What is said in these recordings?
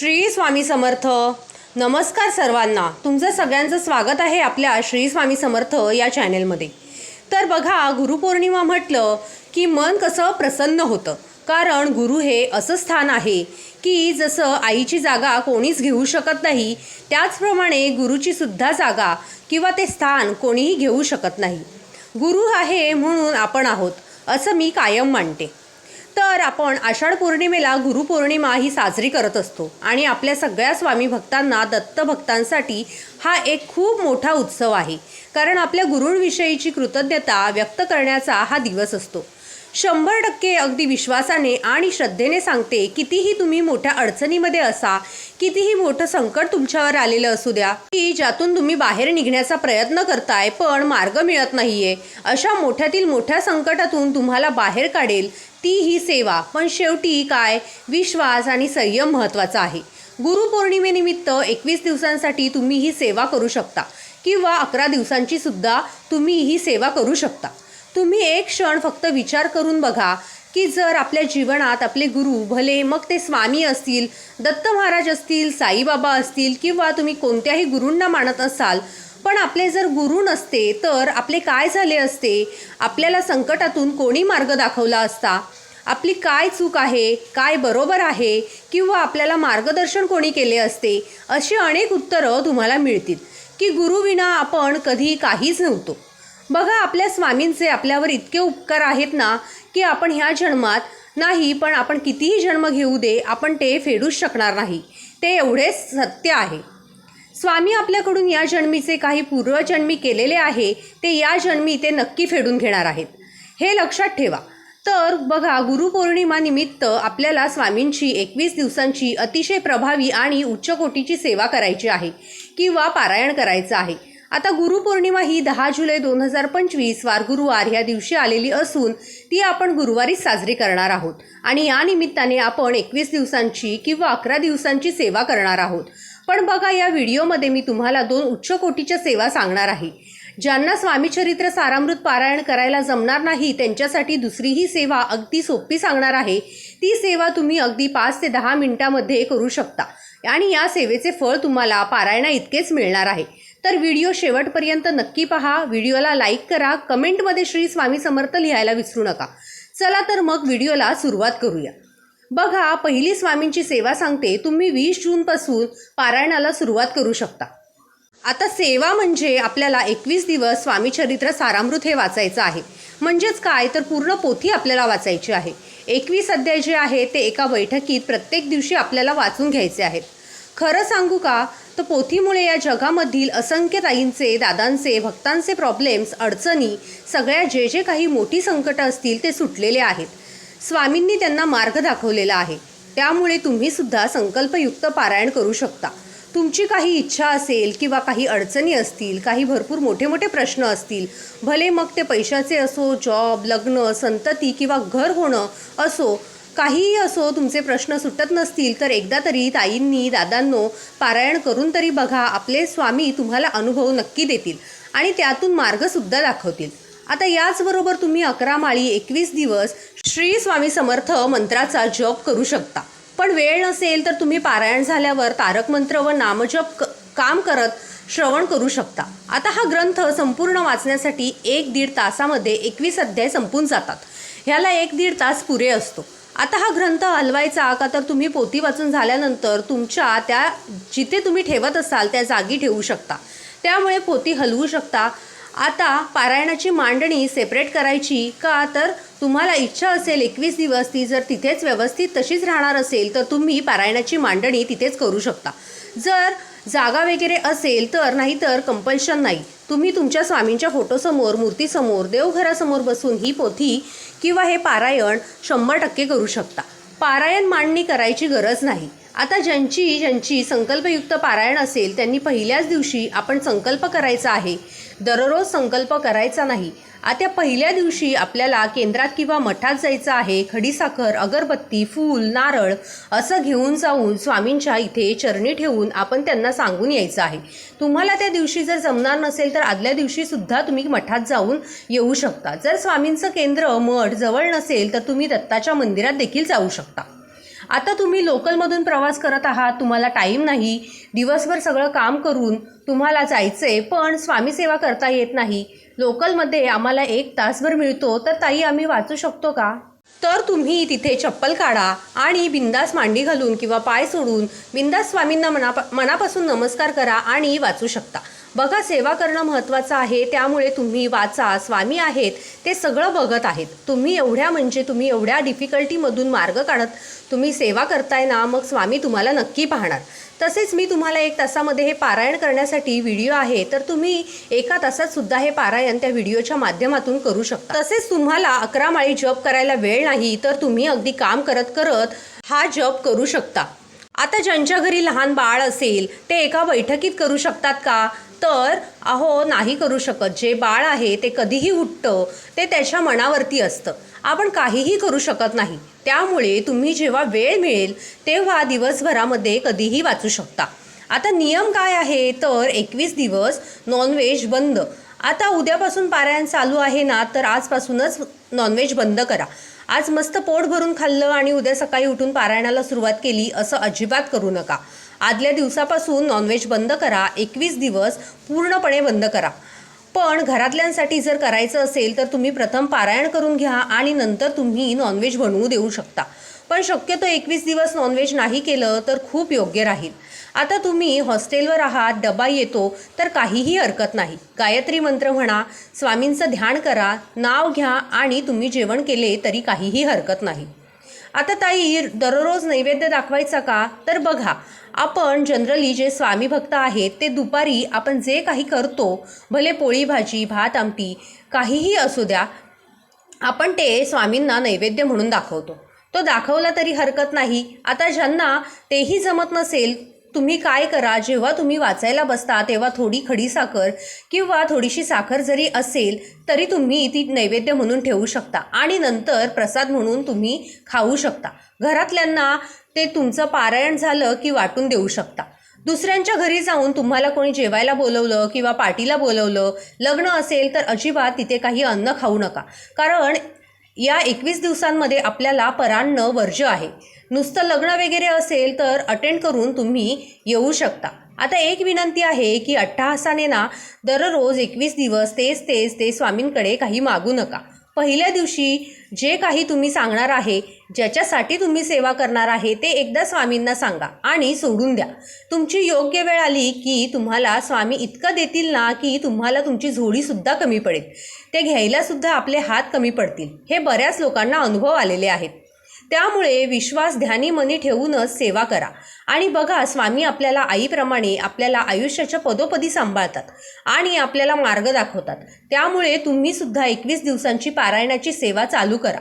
श्री स्वामी समर्थ. नमस्कार सर्वांना. तुमचं सगळ्यांचं स्वागत आहे आपल्या श्री स्वामी समर्थ या चॅनेलमध्ये. तर बघा गुरुपौर्णिमा म्हटलं की मन कसं प्रसन्न होतं. कारण गुरु हे असं स्थान आहे की जसं आईची जागा कोणीच घेऊ शकत नाही त्याचप्रमाणे गुरुची सुद्धा जागा किंवा ते स्थान कोणीही घेऊ शकत नाही. गुरु आहे म्हणून आपण आहोत असं मी कायम मानते. तर आपण आषाढ पौर्णिमेला गुरुपौर्णिमा ही साजरी करत असतो. आणि आपल्या सगळ्या स्वामी भक्तांना दत्त भक्तांसाठी हा एक खूप मोठा उत्सव आहे. कारण आपल्या गुरुंविषयीची कृतज्ञता व्यक्त करण्याचा हा दिवस असतो. शंभर टक्के अगदी विश्वासाने आणि श्रद्धेने सांगते कितीही तुम्ही मोठ्या अडचणीमध्ये असा कितीही मोठं संकट तुमच्यावर आलेलं असू द्या की ज्यातून तुम्ही बाहेर निघण्याचा प्रयत्न करताय पण मार्ग मिळत नाहीये. अशा मोठ्यातील मोठ्या संकटातून तुम्हाला बाहेर काढेल ती ही सेवा. पण शेवटी काय? विश्वास आणि संयम महत्त्वाचा आहे. गुरुपौर्णिमेनिमित्त एकवीस दिवसांसाठी तुम्ही ही सेवा करू शकता किंवा अकरा दिवसांची सुद्धा तुम्ही ही सेवा करू शकता. तुम्ही एक क्षण फक्त विचार करून बघा की जर आपल्या जीवनात आपले गुरु भले मग ते स्वामी असतील दत्त महाराज असतील साईबाबा असतील किंवा तुम्ही कोणत्याही गुरूंना मानत असाल पण आपले जर गुरु नसते तर आपले काय झाले असते? आपल्याला संकटातून कोणी मार्ग दाखवला असता? आपली काय चूक आहे? काय बरोबर आहे? किंवा आपल्याला मार्गदर्शन कोणी केले असते? अशी अनेक उत्तरं तुम्हाला मिळतील. की गुरुविना आपण कधी काहीच नव्हतो. बघा आपल्या स्वामींचे आपल्यावर इतके उपकार आहेत ना की आपण ह्या जन्मात नाही पण आपण कितीही जन्म घेऊ दे आपण ते फेडूच शकणार नाही. ते एवढेच सत्य आहे. स्वामी आपल्याकडून या जन्मीचे काही पूर्वजन्मी केलेले आहे ते या जन्मी ते नक्की फेडून घेणार आहेत. हे लक्षात ठेवा. तर बघा गुरुपौर्णिमानिमित्त आपल्याला स्वामींची एकवीस दिवसांची अतिशय प्रभावी आणि उच्च कोटीची सेवा करायची आहे किंवा पारायण करायचं आहे. आता गुरुपौर्णिमा ही दहा जुलै दोन हजार पंचवीस वार गुरुवार ह्या दिवशी आलेली असून ती आपण गुरुवारीच साजरी करणार आहोत. आणि या निमित्ताने आपण एकवीस दिवसांची किंवा अकरा दिवसांची सेवा करणार आहोत. पण बघा या व्हिडिओमध्ये मी तुम्हाला दोन उच्च कोटीच्या सेवा सांगणार आहे. ज्यांना स्वामीचरित्र सारामृत पारायण करायला जमणार नाही त्यांच्यासाठी दुसरी ही सेवा अगदी सोपी सांगणार आहे. ती सेवा तुम्ही अगदी पाच ते दहा मिनिटामध्ये करू शकता. आणि या सेवेचे फळ तुम्हाला पारायणा इतकेच मिळणार आहे. तर व्हिडिओ शेवटपर्यंत नक्की पहा. व्हिडिओला लाईक करा. कमेंटमध्ये श्री स्वामी समर्थ लिहायला विसरू नका. चला तर मग व्हिडिओला सुरुवात करूया. बघा पहिली स्वामींची सेवा सांगते. तुम्ही वीस जूनपासून पारायणाला सुरुवात करू शकता. आता सेवा म्हणजे आपल्याला एकवीस दिवस स्वामीचरित्र सारामृत हे वाचायचं आहे. म्हणजेच काय? तर पूर्ण पोथी आपल्याला वाचायची आहे. एकवीस अध्याय जे आहे ते एका बैठकीत प्रत्येक दिवशी आपल्याला वाचून घ्यायचे आहेत. खरं सांगू का? तर पोथीमुळे या जगामधील असंख्य ताईंचे दादांचे भक्तांचे प्रॉब्लेम्स अडचणी सगळ्या जे जे काही मोठी संकटं असतील ते सुटलेले आहेत. स्वामींनी त्यांना मार्ग दाखवलेला आहे. त्यामुळे तुम्ही सुद्धा संकल्पयुक्त पारायण करू शकता. तुमची काही इच्छा असेल किंवा काही अडचणी असतील काही भरपूर मोठे मोठे प्रश्न असतील भले मग ते पैशाचे असो जॉब लग्न संतती किंवा घर होणं असो काहीही असो तुमचे प्रश्न सुटत नसतील तर एकदा तरी ताईंनी दादांनो पारायण करून तरी बघा आपले स्वामी तुम्हाला अनुभव नक्की देतील आणि त्यातून मार्गसुद्धा दाखवतील. आता याचबरोबर तुम्ही अकरा माळी एकवीस दिवस श्री स्वामी समर्थ मंत्राचा जप करू शकता. पण वेळ नसेल तर तुम्ही पारायण झाल्यावर तारक मंत्र व नामजप क काम करत श्रवण करू शकता. आता हा ग्रंथ संपूर्ण वाचण्यासाठी एक दीड तासामध्ये एकवीस अध्याय संपून जातात. ह्याला एक दीड तास पुरे असतो. आता हा ग्रंथ हलवायचा का? तर तुम्ही पोती वाचून झाल्यानंतर तुमच्या त्या जिथे तुम्ही ठेवत असाल त्या जागी ठेवू शकता. त्यामुळे पोती हलवू शकता. आता पारायणाची मांडणी सेपरेट करायची का? तर तुम्हाला इच्छा असेल एकवीस दिवस ती जर तिथेच व्यवस्थित तशीच राहणार असेल तर तुम्ही पारायणाची मांडणी तिथेच करू शकता. जर जागा वगैरे असेल तर नाहीतर कंपल्शन नाही. तुम्ही तुमच्या स्वामींच्या फोटोसमोर मूर्तीसमोर देवघरासमोर बसून ही पोथी किंवा हे पारायण शंभर टक्के करू शकता. पारायण मांडणी करायची गरज नाही. आता ज्यांची ज्यांची संकल्पयुक्त पारायण असेल त्यांनी पहिल्याच दिवशी आपण संकल्प करायचा आहे दररोज संकल्प करायचा नाही. आता पहिल्या दिवशी आपल्याला केंद्रात किंवा मठात जायचं आहे खडीसाखर अगरबत्ती फूल नारळ असं घेऊन जाऊन स्वामींच्या इथे चरणी ठेवून आपण त्यांना सांगून यायचं आहे. तुम्हाला त्या दिवशी जर जमणार नसेल तर आदल्या दिवशीसुद्धा तुम्ही मठात जाऊन येऊ शकता. जर स्वामींचं केंद्र मठ जवळ नसेल तर तुम्ही दत्ताच्या मंदिरात देखील जाऊ शकता. आता तुम्ही लोकलमधून प्रवास करत आहात तुम्हाला टाईम नाही दिवसभर सगळं काम करून तुम्हाला जायचं आहे पण स्वामी सेवा करता येत नाही. लोकलमध्ये आम्हाला एक तासभर मिळतो तर ताई आम्ही वाचू शकतो का? तर तुम्ही तिथे चप्पल काढा आणि बिंदास मांडी घालून किंवा पाय सोडून बिंदास स्वामींना मना मनापासून नमस्कार करा आणि वाचू शकता. बघा सेवा करणं महत्त्वाचं आहे त्यामुळे तुम्ही वाचा स्वामी आहेत ते सगळं बघत आहेत. तुम्ही एवढ्या म्हणजे तुम्ही एवढ्या डिफिकल्टीमधून मार्ग काढत तुम्ही सेवा करताय ना मग स्वामी तुम्हाला नक्की पाहणार. तसेच मी तुम्हाला एक तासामध्ये हे पारायण करण्यासाठी व्हिडिओ आहे तर तुम्ही एका तासात सुद्धा हे पारायण त्या व्हिडिओच्या माध्यमातून करू शकता. तसेच तुम्हाला अकरा माळी जप करायला वेळ नाही तर तुम्ही अगदी काम करत करत हा जप करू शकता. आता ज्यांच्या घरी लहान बाळ असेल ते एका बैठकीत करू शकतात का? तर अहो नाही करू शकत. जे बाळ आहे ते कधीही उठतं. ते त्याच्या मनावरती असतं. आपण काहीही करू शकत नाही. त्यामुळे तुम्ही जेव्हा वेळ मिळेल तेव्हा दिवसभरामध्ये कधीही वाचू शकता. आता नियम काय आहे? तर एकवीस दिवस नॉनव्हेज बंद. आता उद्यापासून पारायण चालू आहे ना तर आजपासूनच नॉनव्हेज बंद करा. आज मस्त पोट भरून खाल्लं आणि उद्या सकाळी उठून पारायणाला सुरुवात केली असं अजिबात करू नका. आदल्या दिवसापासून नॉनव्हेज बंद करा एकवीस दिवस पूर्णपणे बंद करा. पण घरातल्यांसाठी जर करायचं असेल तर तुम्ही प्रथम पारायण करून घ्या आणि नंतर तुम्ही नॉनव्हेज बनवू देऊ शकता. पण शक्यतो एकवीस दिवस नॉनव्हेज नाही केलं तर खूप योग्य राहील. आता तुम्ही हॉस्टेलवर आहात डबा येतो तर काहीही हरकत नाही. गायत्री मंत्र म्हणा स्वामींचं ध्यान करा नाव घ्या आणि तुम्ही जेवण केले तरी काहीही हरकत नाही. आता ताई दररोज नैवेद्य दाखवायचा का? तर बघा आपण जनरली जे स्वामी भक्त आहेत ते दुपारी आपण जे काही करतो भले पोळी भाजी भात आमटी काहीही असू द्या आपण ते स्वामींना नैवेद्य म्हणून दाखवतो. तो दाखवला तरी हरकत नाही. आता ज्यांना तेही जमत नसेल तुम्ही काय करा जेव्हा तुम्ही वाचायला बसता तेव्हा थोडी खडी साखर किंवा थोडीशी साखर जरी असेल तरी तुम्ही ती नैवेद्य म्हणून ठेवू शकता. आणि नंतर प्रसाद म्हणून तुम्ही खाऊ शकता. घरातल्यांना ते तुमचं पारायण झालं की वाटून देऊ शकता. दुसऱ्यांच्या घरी जाऊन तुम्हाला कोणी जेवायला बोलवलं किंवा पार्टीला बोलवलं लग्न असेल तर अजिबात तिथे काही अन्न खाऊ नका. कारण या एकवीस दिवसांमध्ये आपल्याला परान्न वर्ज्य आहे. नुसतं लग्न वगैरे असेल तर अटेंड करून तुम्ही येऊ शकता. आता एक विनंती आहे की अट्टहासाने ना दररोज एकवीस दिवस तेच तेच ते स्वामींकडे काही मागू नका. पहिल्या दिवशी जे काही तुम्ही सांगणार आहे ज्याच्यासाठी तुम्ही सेवा करणार आहे ते एकदा स्वामींना सांगा आणि सोडून द्या. तुमची योग्य वेळ आली की तुम्हाला स्वामी इतकं देतील ना की तुम्हाला तुमची झोडीसुद्धा कमी पडेल. ते घ्यायलासुद्धा आपले हात कमी पडतील. हे बऱ्याच लोकांना अनुभव आलेले आहेत. त्यामुळे विश्वास ध्यानी मनी ठेवूनच सेवा करा. आणि बघा स्वामी आपल्याला आईप्रमाणे आपल्याला आयुष्याच्या पदोपदी सांभाळतात आणि आपल्याला मार्ग दाखवतात. त्यामुळे तुम्ही सुद्धा एकवीस दिवसांची पारायणाची सेवा चालू करा.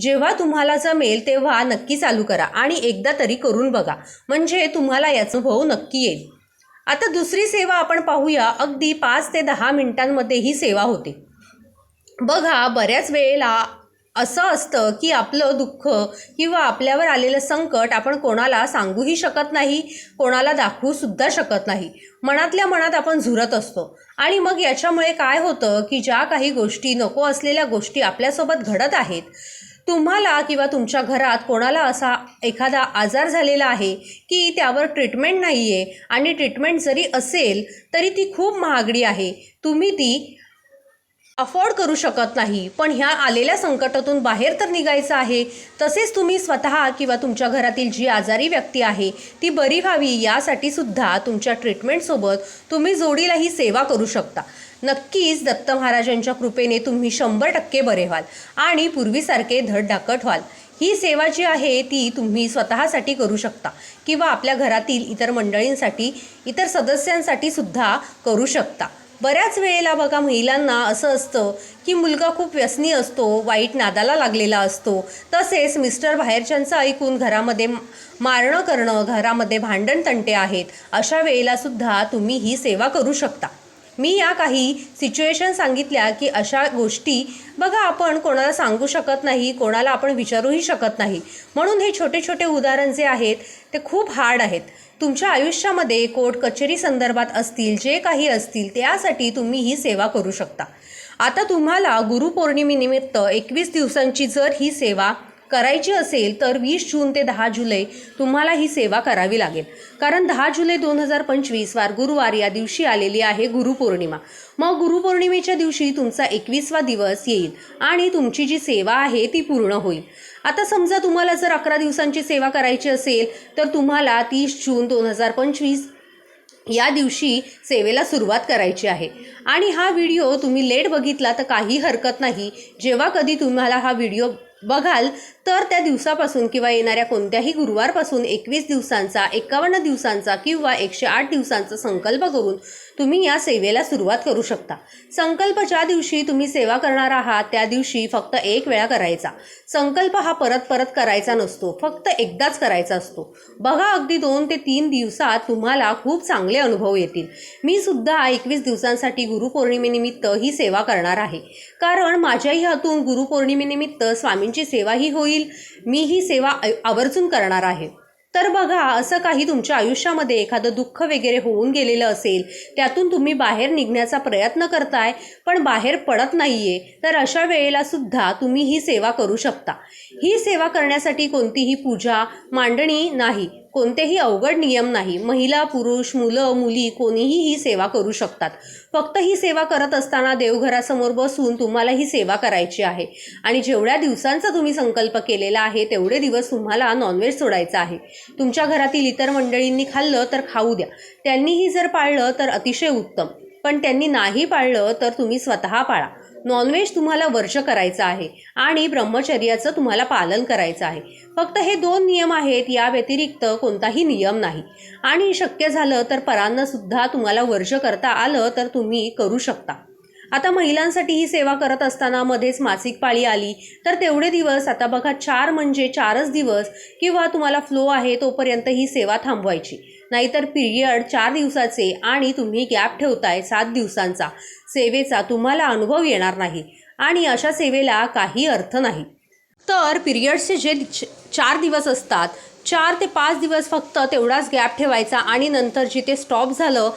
जेव्हा तुम्हाला जमेल तेव्हा नक्की चालू करा आणि एकदा तरी करून बघा. म्हणजे तुम्हाला याचा अनुभव नक्की येईल. आता दुसरी सेवा आपण पाहूया. अगदी पाच ते दहा मिनिटांमध्ये ही सेवा होते. बघा बऱ्याच वेळेला असं असतं की आपलं दुःख किंवा आपल्यावर आलेलं संकट आपण कोणाला सांगूही शकत नाही कोणाला दाखवूसुद्धा शकत नाही. मनातल्या मनात आपण झुरत असतो. आणि मग याच्यामुळे काय होतं की ज्या काही गोष्टी नको असलेल्या गोष्टी आपल्यासोबत घडत आहेत तुम्हाला किंवा तुमच्या घरात कोणाला असा एखादा आजार झालेला आहे की त्यावर ट्रीटमेंट नाही आहे आणि ट्रीटमेंट जरी असेल तरी ती खूप महागडी आहे. तुम्ही ती अफोर्ड करू शकत नाही. पण ह्या आलेल्या संकटातून बाहेर तर निघायचं आहे. तसेच तुम्ही स्वतः किंवा तुमच्या घरातील जी आजारी व्यक्ती आहे ती बरी व्हावी यासाठी सुद्धा तुमच्या ट्रीटमेंटसोबत तुम्ही जोडीला ही सेवा करू शकता. नक्कीच दत्त महाराजांच्या कृपेने तुम्ही शंभर टक्के बरे व्हाल आणि पूर्वीसारखे धडधाकट व्हाल. ही सेवा जी आहे ती तुम्ही स्वतःसाठी करू शकता किंवा आपल्या घरातील इतर मंडळींसाठी इतर सदस्यांसाठी सुद्धा करू शकता. बऱ्याच वेळेला बघा महिलांना असं असतं की मुलगा खूप व्यसनी असतो वाईट नादाला लागलेला असतो. तसेच मिस्टर बाहेरच्यांचं ऐकून घरामध्ये मारणं करणं घरामध्ये भांडण तंटे आहेत. अशा वेळेला सुद्धा तुम्ही ही सेवा करू शकता. मी या काही सिच्युएशन सांगितल्या की अशा गोष्टी बघा आपण कोणाला सांगू शकत नाही कोणाला आपण विचारूही शकत नाही. म्हणून हे छोटे छोटे उदाहरण जे आहेत ते खूप हार्ड आहेत. तुमच्या आयुष्यामध्ये कोर्ट कचेरी संदर्भात असतील जे काही असतील त्यासाठी तुम्ही ही सेवा करू शकता. आता तुम्हाला गुरुपौर्णिमेनिमित्त एकवीस दिवसांची जर ही सेवा करायची असेल तर वीस जून ते दहा जुलै तुम्हाला ही सेवा करावी लागेल. कारण दहा जुलै दोन हजार पंचवीस वार गुरुवार या दिवशी आलेली आहे गुरुपौर्णिमा. मग गुरुपौर्णिमेच्या दिवशी तुमचा एकवीसवा दिवस येईल आणि तुमची जी सेवा आहे ती पूर्ण होईल. आता समजा तुम्हाला जर अकरा दिवसांची सेवा करायची असेल तर तुम्हाला तीस जून दोन हजार पंचवीस या दिवशी सेवेला सुरुवात करायची आहे. आणि हा व्हिडिओ तुम्ही लेट बघितला तर काही हरकत नाही. जेव्हा कधी तुम्हाला हा व्हिडिओ बघाल तर त्या दिवसापासून किंवा येणाऱ्या कोणत्याही गुरुवारपासून एकवीस दिवसांचा एकावन्न दिवसांचा किंवा एकशे आठ दिवसांचा संकल्प करून तुम्ही या सेवेला सुरुवात करू शकता. संकल्प ज्या दिवशी तुम्ही सेवा करणार आहात त्या दिवशी फक्त एक वेळा करायचा. संकल्प हा परत परत करायचा नसतो फक्त एकदाच करायचा असतो. बघा अगदी दोन ते तीन दिवसात तुम्हाला खूप चांगले अनुभव येतील. मी सुद्धा एकवीस दिवसांसाठी गुरुपौर्णिमेनिमित्त ही सेवा करणार आहे. कारण माझ्याही हातून गुरुपौर्णिमेनिमित्त स्वामींची सेवाही होईल. मी ही सेवा आवर्जून करणार आहे. तर बघा असं काही तुमच्या आयुष्यामध्ये एखादं दुःख वगैरे होऊन गेलेलं असेल त्यातून तुम्ही बाहेर निघण्याचा प्रयत्न करताय पण बाहेर पडत नाहीये तर अशा वेळेला सुद्धा तुम्ही ही सेवा करू शकता. ही सेवा करण्यासाठी कोणतीही पूजा मांडणी नाही. कोणतेही अवघड नियम नाही. महिला पुरुष मुलं मुली कोणीही ही सेवा करू शकतात. फक्त ही सेवा करत असताना देवघरासमोर बसून तुम्हाला ही सेवा करायची आहे. आणि जेवढ्या दिवसांचा तुम्ही संकल्प केलेला आहे तेवढे दिवस तुम्हाला नॉनव्हेज सोडायचं आहे. तुमच्या घरातील इतर मंडळींनी खाल्लं तर खाऊ द्या. त्यांनीही जर पाळलं तर अतिशय उत्तम. पण त्यांनी नाही पाळलं तर तुम्ही स्वतः पाळा. नॉनव्हेज तुम्हाला वर्ष करायचं आहे आणि ब्रह्मचर्याचं तुम्हाला पालन करायचं आहे. फक्त हे दोन नियम आहेत या व्यतिरिक्त कोणताही नियम नाही. आणि शक्य झालं तर परांनसुद्धा तुम्हाला वर्ष करता आलं तर तुम्ही करू शकता. आता महिलांसाठी ही सेवा करत असताना मध्येच मासिक पाळी आली तर तेवढे दिवस आता बघा चार म्हणजे चारच दिवस किंवा तुम्हाला फ्लो आहे तोपर्यंत ही सेवा थांबवायची. नाहीतर पिरियड चार दिवसाचे आणि तुम्ही गॅप ठेवताय सात दिवसांचा. सेवेचा तुम्हाला अनुभव येणार नाही आणि अशा सेवेला काही अर्थ नाही. तर पिरियड्सचे जे च- चार दिवस असतात चार ते पाच दिवस फक्त तेवढाच गॅप ठेवायचा आणि नंतर जिथे स्टॉप झालं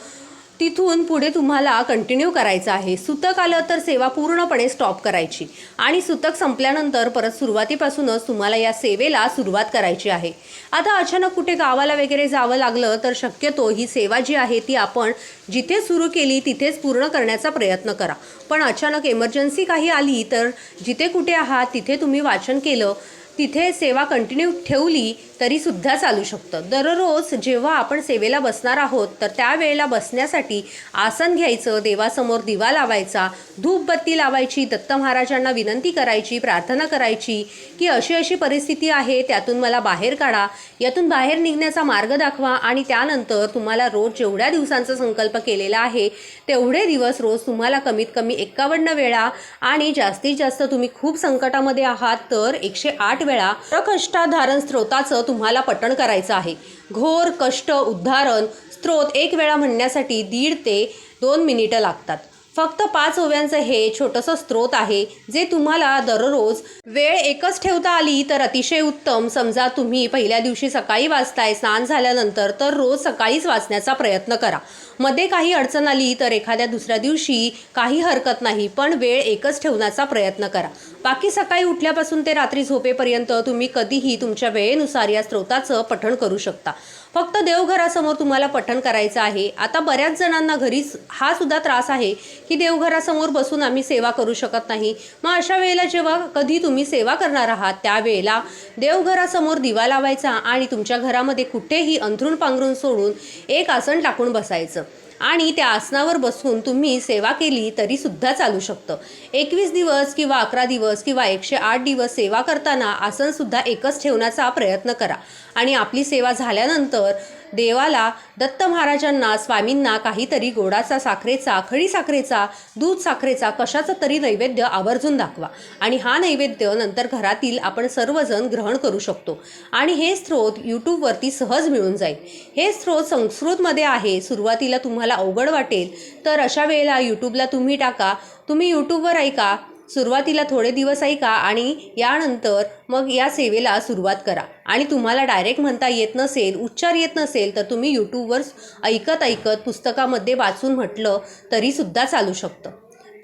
तिथून पुढे तुम्हाला कंटिन्यू करायचं आहे. सुतक आलं तर सेवा पूर्णपणे स्टॉप करायची. आणि सुतक संपल्यानंतर परत सुरुवातीपासूनच तुम्हाला या सेवेला सुरुवात करायची आहे. आता अचानक कुठे गावाला वगैरे जावं लागलं तर शक्यतो ही सेवा जी आहे ती आपण जिथे सुरू केली तिथेच पूर्ण करण्याचा प्रयत्न करा. पण अचानक एमर्जन्सी काही आली तर जिथे कुठे आहात तिथे तुम्ही वाचन केलं तिथे सेवा कंटिन्यू ठेवली तरी सुद्धा चालू शकतं. दररोज जेव्हा आपण सेवेला बसणार आहोत तर त्यावेळेला बसण्यासाठी आसन घ्यायचं देवासमोर दिवा लावायचा धूपबत्ती लावायची दत्त महाराजांना विनंती करायची प्रार्थना करायची की अशी अशी परिस्थिती आहे त्यातून मला बाहेर काढा. यातून बाहेर निघण्याचा मार्ग दाखवा आणि त्यानंतर तुम्हाला रोज जेवढ्या दिवसांचा संकल्प केलेला आहे तेवढे दिवस रोज तुम्हाला कमीत कमी एकावन्न वेळा आणि जास्तीत जास्त तुम्ही खूप संकटामध्ये आहात तर एकशे आठ वेळा कष्टाधारण स्त्रोताचं तुम्हाला पठण करायचं आहे. घोर कष्ट उद्धारण स्त्रोत एक वेळा म्हणण्यासाठी दीड ते दोन मिनिटं लागतात. फक्त पाच ओव्यांचं हे छोटंसं स्त्रोत आहे जे तुम्हाला दररोज वेळ एकच ठेवता आली तर अतिशय उत्तम. समजा तुम्ही पहिल्या दिवशी सकाळी वाचताय स्नान झाल्यानंतर तर रोज सकाळीच वाचण्याचा प्रयत्न करा. मध्ये काही अडचण आली तर एखाद्या दुसऱ्या दिवशी काही हरकत नाही पण वेळ एकच ठेवण्याचा प्रयत्न करा. बाकी सकाळी उठल्यापासून ते रात्री झोपेपर्यंत तुम्ही कधीही तुमच्या वेळेनुसार या स्त्रोताचं पठण करू शकता. फक्त देवघरासमोर तुम्हाला पठण करायचं आहे. आता बऱ्याच जणांना घरीच हा सुद्धा त्रास आहे की देवघरासमोर बसून आम्ही सेवा करू शकत नाही. मग अशा वेळेला जेव्हा कधी तुम्ही सेवा करणार आहात त्यावेळेला देवघरासमोर दिवा लावायचा आणि तुमच्या घरामध्ये कुठेही अंथरूण पांघरून सोडून एक आसन टाकून बसायचं. आणि त्या आसनावर बसून तुम्ही सेवा केली तरी सुद्धा चालू शकतं. एकवीस दिवस किंवा अकरा दिवस किंवा एकशे आठ दिवस सेवा करताना आसनसुद्धा एकच ठेवण्याचा प्रयत्न करा. आणि आपली सेवा झाल्यानंतर देवाला दत्त महाराजांना स्वामींना काहीतरी गोडाचा साखरेचा खडी साखरेचा दूध साखरेचा कशाचा तरी नैवेद्य आवर्जून दाखवा. आणि हा नैवेद्य नंतर घरातील आपण सर्वजण ग्रहण करू शकतो. आणि हे स्त्रोत यूट्यूबवरती सहज मिळून जाईल. हे स्त्रोत संस्कृतमध्ये आहे. सुरुवातीला तुम्हाला अवघड वाटेल. तर अशा वेळेला यूट्यूबला तुम्ही टाका. तुम्ही यूट्यूबवर ऐका. सुरुवातीला थोडे दिवस ऐका आणि यानंतर मग या सेवेला सुरुवात करा. आणि तुम्हाला डायरेक्ट म्हणता येत नसेल उच्चार येत नसेल तर तुम्ही यूट्यूबवर ऐकत ऐकत पुस्तकामध्ये वाचून म्हटलं तरीसुद्धा चालू शकतं.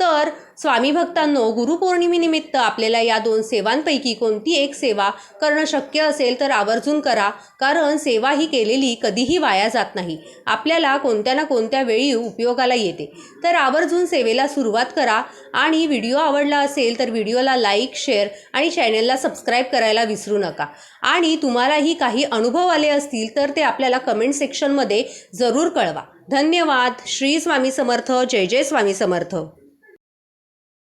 तर स्वामी भक्तांनो गुरुपौर्णिमेनिमित्त आपल्याला या दोन सेवांपैकी कोणती एक सेवा करणं शक्य असेल तर आवर्जून करा कारण सेवा ही केलेली कधीही वाया जात नाही. आपल्याला कोणत्या ना कोणत्या वेळी उपयोगाला येते. तर आवर्जून सेवेला सुरुवात करा आणि व्हिडिओ आवडला असेल तर व्हिडिओला लाईक शेअर आणि चॅनलला सबस्क्राईब करायला विसरू नका. आणि तुम्हालाही काही अनुभव आले असतील तर ते आपल्याला कमेंट सेक्शनमध्ये जरूर कळवा. धन्यवाद. श्री स्वामी समर्थ. जय जय स्वामी समर्थ.